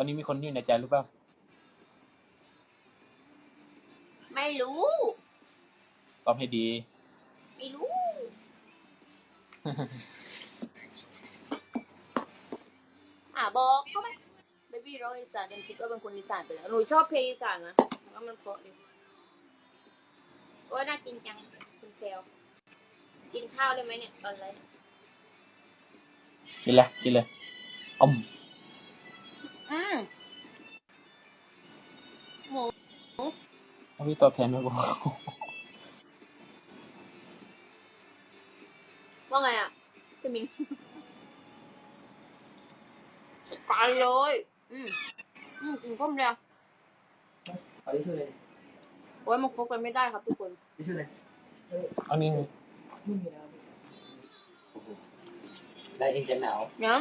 อนนี้มีคนอยู่ในใจหรือเปล่าไม่รู้ ตอบให้ดี ไม่รู้ อะบอกเขาไหมเบบี้ร้องอีสานยังคิดว่าเป็นคนอีสานไปแล้วหนูชอบเพลงอีสานนะว่ามันเพราะดีโอ้ยน่าจริงจังคุณเซลกินข้าวได้ไหมเนี่ยตอนไรเนี่ยกินเลยกินเลยอม พี่ตอบแทนไหมบอกว่าไงอะพี่มิงตายเลย อืมอืมกินข้มเลยอะเอาที่ชื่อเลยโอ้ยมันคบกันไม่ได้ครับทุกคนที่ชื่อเลยอันนี้ไม่มีแล้วได้เองจะหนาวย้